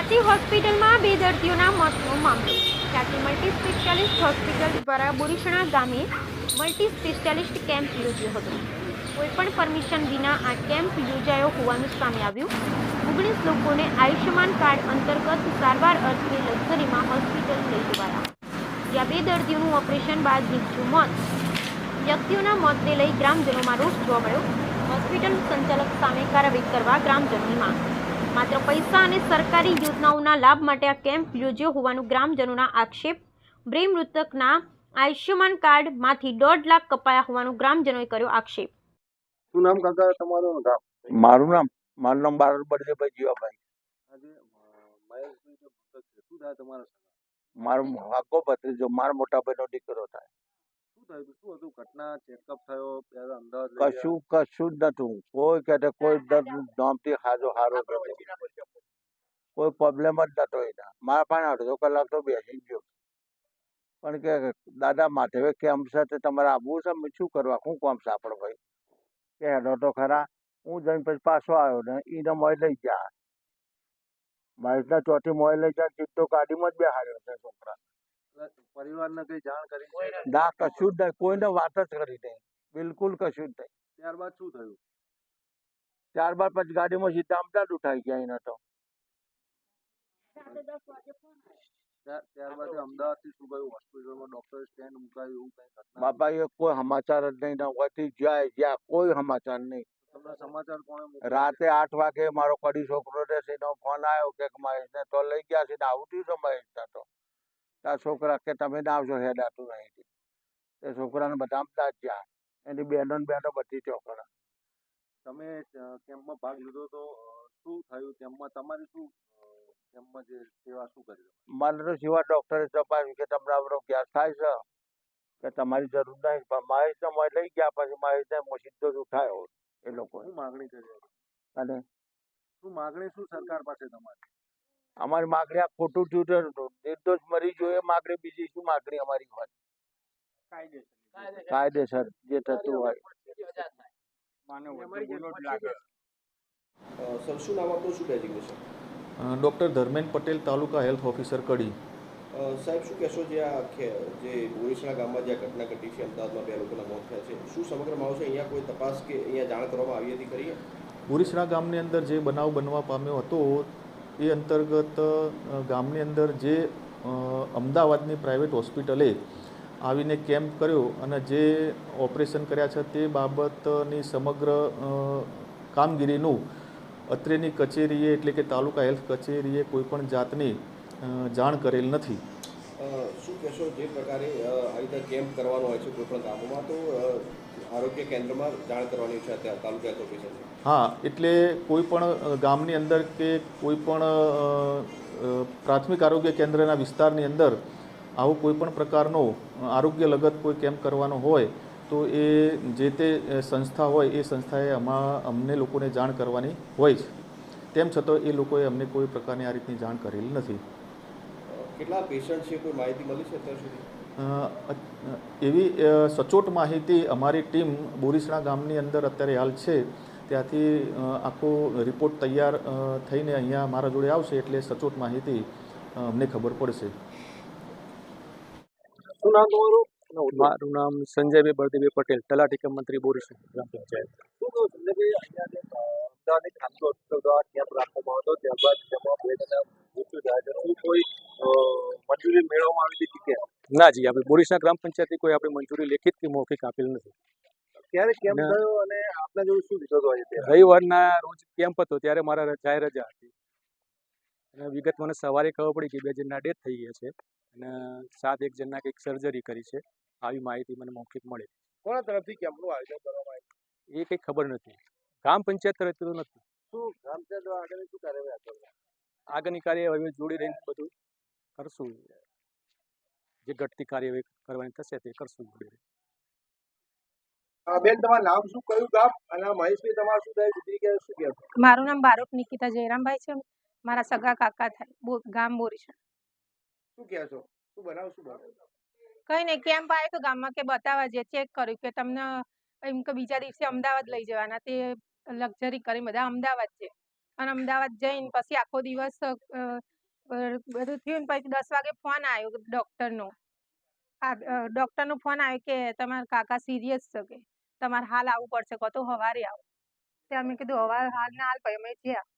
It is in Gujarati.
ખ્યાતિ હોસ્પિટલમાં બે દર્દીઓના મોતનો મામલો. ખ્યાતિ મલ્ટી સ્પેશિયાલિસ્ટ હોસ્પિટલ દ્વારા બોરીસણા ગામે મલ્ટી સ્પેશિયાલિસ્ટ કેમ્પ યોજ્યો હતો. કોઈપણ પરમિશન વિના આ કેમ્પ યોજાયો હોવાનું સામે આવ્યું. ઓગણીસ લોકોને આયુષ્યમાન કાર્ડ અંતર્ગત સારવાર અર્થે લક્ઝરીમાં હોસ્પિટલ લઈ જવાયા. જ્યાં બે દર્દીઓનું ઓપરેશન બાદ નીપજ્યું મોત. વ્યક્તિઓના મોતને લઈ ગ્રામજનોમાં રોષ જોવા મળ્યો. હોસ્પિટલ સંચાલક સામે કાર્યવાહી કરવા ગ્રામજનોની માંગ. માત્ર પૈસા અને સરકારી યોજનાઓના લાભ માટે આ કેમ્પ યોજ્યો હોવાનું ગ્રામજનોના આક્ષેપ. બ્રે મૃતકના આયુષ્યમાન કાર્ડમાંથી દોઢ લાખ કપાયા હોવાનું ગ્રામજનોએ કર્યો આક્ષેપ. શું નામ કાકા તમારું? નામ. મારું નામ મારું નામ બાર બળદેવભાઈ જીવાભાઈ. આજે મહેશભાઈ જે મૃતક છે શું થાય તમારા મારો આગો ભત્રીજો મારો મોટા ભાઈનો દીકરો થાય. થયું શું હતું? ઘટના ચેકઅપ થયો ત્યારે અમદાવાદ લઈ ગયા? કશું કશું જ નતું કોઈ કે કોઈ દર્દ નોમથી હાજો હારો થયો. કોઈ પ્રોબ્લેમ જ નતો એના. મારા પાસે અડધો કલાક તો બેસી ગયો. પણ કે દાદા માથે કેમ છે તે તમારે આવવું છે? મેં શું કરવા? શું કામ છે આપણે ભાઈ? કે હેડો તો ખરા હું જઈને પછી પાછો આવ્યો ને એને મોય લઈ ગયા. મહેશના ચોથી મોય લઈ ગયા સીધો ગાડીમાં જ બેહાડ્યો છે છોકરા પરિવારને કઈ જાણ કરી ના કશું જ નહીં. કોઈને વાત જ કરી નહીં. બિલકુલ કશું જ નહીં. ત્યારબાદ શું થયું? ત્યારબાદ પછી ગાડીમાં સીધા અમદાવાદ ઉઠાઈ ગયા એને તો. ત્યારબાદ અમદાવાદથી શું ગયું હોસ્પિટલમાં ડોક્ટર સ્ટેન્ડ મુકાયું એવું કઈ બાપા એ કોઈ સમાચાર જ નહીં. ના હોયથી જાય જ્યાં કોઈ સમાચાર નહીં. તમને સમાચાર કોણે રાતે આઠ વાગે મારો કડી છોકરો રહેશે એનો ફોન આવ્યો કે મહેશને તો લઈ ગયા છે ને આવું થયું છે મહેશને તો. તાર છોકરા કે તમે ના આવશો હેડાતું નહીં એ છોકરાને બધા અમદાવાદ ગયા એની બહેનો ને બહેનો બધી ચોકડા તમે કેમ્પમાં ભાગ લીધો તો શું થયું? કેમ્પમાં તમારી શું કેમ્પમાં જે સેવા શું કરી મારે તો સિવાય ડોક્ટરે તપાસ્યું કે તમને આપણો ગેસ થાય છે? કે તમારી જરૂર નહીં. પણ મહેશને મોય લઈ ગયા પછી મહેશને હું સીધો જ ઉઠાયો એ લોકો શું માગણી કરી? અને શું માગણી? શું સરકાર પાસે તમારી? અમારી માગણી આ ખોટું થયું નિર્દોષ મરી જોઈએ માગણી બીજી શું માગણી અમારી હોય? કાયદેસર. જે થતું હોય. સર શું નામ આપનું? શું designation doctor Dharmen Patel taluka health officer Kadi. સાહેબ શું કહેશો જે આ જે બોરીસણા ગામમાં જે ઘટના ઘટી છે અમદાવાદમાં બે લોકોના મોત થયા છે શું સમગ્ર માહોલ છે અહીંયા કોઈ તપાસ કે અહીંયા જાણ કરવામાં આવી હતી ખરી? બોરીસણા ગામની અંદર જે બનાવ બનવા પામ્યો હતો એ અંતર્ગત ગામની અંદર જે અમદાવાદની પ્રાઇવેટ હોસ્પિટલે આવીને કેમ્પ કર્યો અને જે ઓપરેશન કર્યા છે તે બાબતની સમગ્ર કામગીરીનું અત્રેની કચેરીએ એટલે કે તાલુકા હેલ્થ કચેરીએ કોઈપણ જાતની જાણ કરેલ નથી. કહેશો જે પ્રકારે આવી રીતે કેમ્પ કરવાનો હોય છે કોઈ પણ ગામોમાં, તો આરોગ્ય કેન્દ્રમાં જાણ કરવાની છે અત્યારે તાલુકા હેલ્થ હા, એટલે કોઈ પણ ગામની અંદર કે કોઈ પણ પ્રાથમિક આરોગ્ય કેન્દ્રના વિસ્તારની અંદર આવો કોઈ પણ પ્રકારનો આરોગ્ય લગત કોઈ કેમ્પ કરવાનો હોય, તો એ જે તે સંસ્થા હોય, એ સંસ્થાએ આમાં અમને લોકોને જાણ કરવાની હોય છે તેમ છતાં એ લોકોએ અમને કોઈ પ્રકારની આ રીતની જાણ કરેલી નથી. કેટલા પેશન્ટ છે કોઈ માહિતી મળી છે અત્યાર સુધી? એવી સચોટ માહિતી અમારી ટીમ બોરીસણા ગામની અંદર અત્યારે હાલ છે. ત્યાંથી આખો રિપોર્ટ તૈયાર થઈને અહીંયા મારા જોડે આવશે એટલે સચોટ માહિતી અમને ખબર પડશે. શું નામ તમારું? મારું નામ સંજયભાઈ બળદેવભાઈ પટેલ તલાટી કમ મંત્રી બોરીસ ગ્રામ પંચાયત. અમદાવાદની ખાનગી હોસ્પિટલ દ્વારા કેમ્પ રાખવામાં હતો ત્યારબાદ તેમાં કોઈ મંજૂરી મેળવવામાં આવી હતી કે ના જી આપણે બોરીસા ગ્રામ પંચાયતની કોઈ આપણે મંજૂરી લેખિત કે મૌખિક આપેલ નથી. ક્યારે કેમ્પ થયો અને આપના જોડે શું વિગતો હતી રવિવારના રોજ કેમ્પ હતો ત્યારે મારા જાહેર રજા હતી. અને વિગત મને સવારે ખબર પડી કે બે જણના ડેથ થઈ ગયા છે અને સાત એક જણના કંઈક સર્જરી કરી છે. આવી માહિતી મને મૌખિક મળી. કોના તરફથી કેમ્પનું આયોજન કરવામાં આવ્યું? એ કંઈ ખબર નથી. ગ્રામ પંચાયત તરફથી તો નથી. શું ગ્રામ પંચાયત આગળની શું કાર્યવાહી? આગળની કાર્યવાહી જોડી રહીને બધું કરશું. જે ઘટતી કાર્યવાહી કરવાની થશે તે કરશું બેન તમારું નામ શું? કયું ગામ? અને મહેશભાઈ તમારું શું થાય? દીકરી કે શું કહેવું મારું નામ બારોટ નિકિતા જયરામભાઈ છે. મારા સગા કાકા થાય ગામ બોરીસા શું કહેશો શું બનાવ શું બનાવ? કઈ નહીં કેમ્પ આવ્યો તો ગામમાં કે બતાવવા જે ચેક કર્યું કે તમને એમ કે બીજા દિવસે અમદાવાદ લઈ જવાના. તે લક્ઝરી કરી બધા અમદાવાદ છે. અને અમદાવાદ જઈને પછી આખો દિવસ બધું થયું ને પછી દસ વાગે ફોન આવ્યો ડૉક્ટરનો. ડૉક્ટરનો ફોન આવ્યો કે તમારા કાકા સિરિયસ છે કે? તમારે હાલ આવવું પડશે કહો તો સવારે આવો. તે અમે કીધું હવે હાલ ના હાલ પછી અમે જ્યાં